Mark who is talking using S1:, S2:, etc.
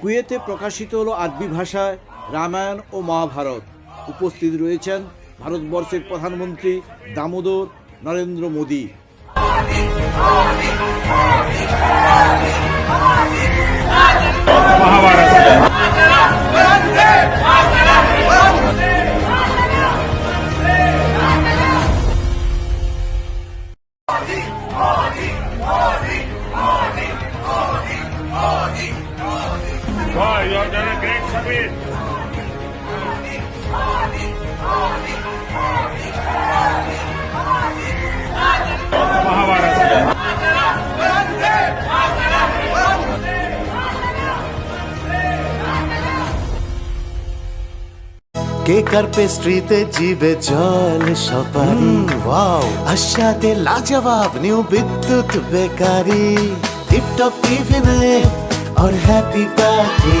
S1: কুয়েতে প্রকাশিত হলো আরবি ভাষায় রামায়ণ ও মহাভারত। উপস্থিত রয়েছেন ভারতবর্ষের প্রধানমন্ত্রী Damodar Narendra Modi.
S2: Wow, you have done a great service. Mahabharata.
S3: কেকার পেস্ট্রিতে জিবে জল সপারি ওয়াও আশাতে লাজবাব নিউ বিদ্যুৎ বেকারি টিপটপ টিফিনে और हैप्पी पार्टी